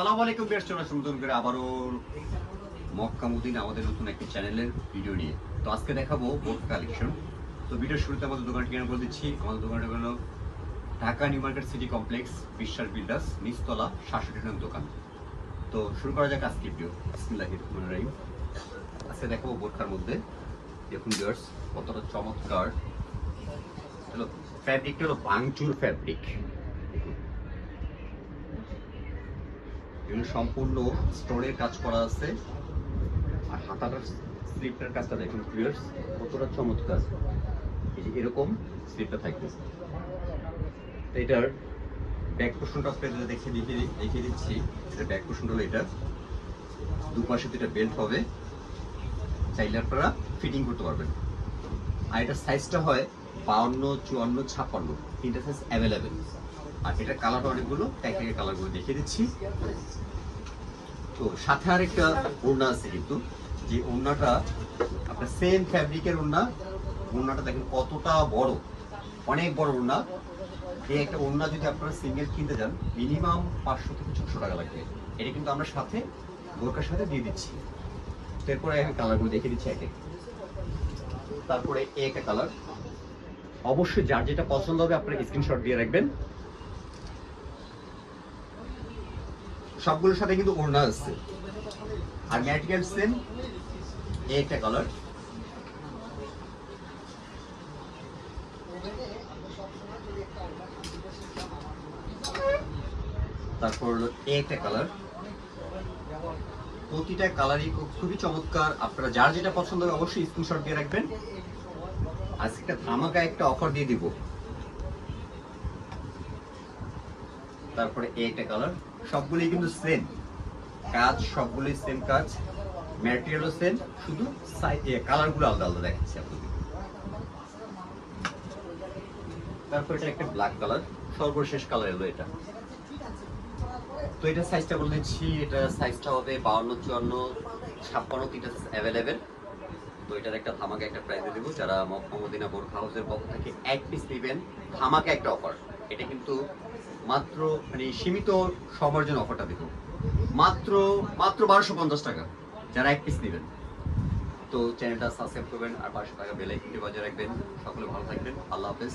আসসালামু আলাইকুম বেশ চলে নতুন করে আবারও মক্কা মদিন, আমাদের নতুন একটি চ্যানেলের ভিডিও নিয়ে। তো আজকে দেখাবো বোট কালেকশন তো ভিডিওর শুরুতে আমাদের দোকান ঠিকানা বলে দিচ্ছি। আমাদের দোকানটা হলো Dhaka new market city complex, Biswas builders, নিচতলা, সাতষট্টি নং দোকান। তো শুরু করা যাক আজকে ভিডিও রহমানির রহিম। আজকে দেখাবো বোটকার মধ্যে। দেখুন ভিউয়ার্স কতটা চমৎকার। ফ্যাব্রিকটা হলো বাংচুর ফ্যাব্রিক এখানে সম্পূর্ণ স্টোনের কাজ করা আছে। আর হাতাটার স্লিপটার কাজটা দেখুন ভিউয়ার্স কতটা চমৎকার। এই যে এরকম স্লিপটা থাকবে। এটার ব্যাক পোর্শনটা আপনাদের দেখে দেখিয়ে দেখিয়ে দিচ্ছি এটা ব্যাক পোর্শন হলো এটা। দুপাশে দুটা বেল্ট হবে। চাইলে আপনারা ফিটিং করতে পারবেন। আর এটার সাইজটা হয় বাউন্ন, চুয়ান্ন, ছাপ্পান্ন। তিনটা সাইজ অ্যাভেলেবেল আর এটার কালার অনেকগুলো একের কালারগুলো দেখিয়ে দিচ্ছি। তো সাথে আর একটা ওড়না আছে কিন্তু, যে ওড়নাটা আপনার সেম ফ্যাব্রিকের ওড়না, ওড়নাটা দেখেন কতটা বড়, অনেক বড় ওড়না। এই একটা ওড়না যদি আপনারা সিঙ্গেল কিনতে যান মিনিমাম পাঁচশো থেকে ছশো টাকা লাগবে। এটা কিন্তু আমরা সাথে বোরকার সাথে দিয়ে দিচ্ছি। এরপরে এখন কালারগুলো দেখিয়ে দিচ্ছি এক। তারপরে একটা কালার অবশ্যই যার যেটা পছন্দ হবে আপনারা স্ক্রিনশট দিয়ে রাখবেন। সবগুলোর সাথে কিন্তু ওড়না আছে। আর ম্যাটেরিয়াল সেম এই একটা কালার তারপর হলো একটা কালার প্রতিটা কালারই খুব- খুবই চমৎকার। আপনারা যার যেটা পছন্দ হবে অবশ্যই স্ক্রিনশট দিয়ে রাখবেন। আজকে একটা ধামাকা একটা অফার দিয়ে দিব। তারপরে এই একটা কালার সবগুলোই কিন্তু সেম কাজ সবগুলোই সেম কাজ ম্যাটেরিয়ালও সেম শুধু কালারগুলো আলাদা আলাদা দেখাচ্ছি আপনাদের তারপর এটা একটা ব্ল্যাক কালার সর্বশেষ কালার এলো এটা। তো এটা সাইজটা বলে দিচ্ছি, এটা সাইজটা হবে বাউন্ন, চুয়ান্ন, ছাপ্পান্ন, তিনটা অ্যাভেলেবেল তো এটার একটা ধামাকে একটা প্রাইজে দেবো। যারা মদিনা বোরখা হাউসের পক্ষ থেকে এক পিস নেবেন, ধামাকা একটা অফার এটা কিন্তু মাত্র মানে সীমিত সবার জন্য অফারটা দেখো মাত্র মাত্র বারোশো পঞ্চাশ টাকা। যারা এক পিস নেবেন। তো চ্যানেলটা সাবস্ক্রাইব করবেন আর পাঁচশো টাকা বেলাইকিনটি বজায় রাখবেন। সকলে ভালো থাকবেন। আল্লাহ হাফেজ।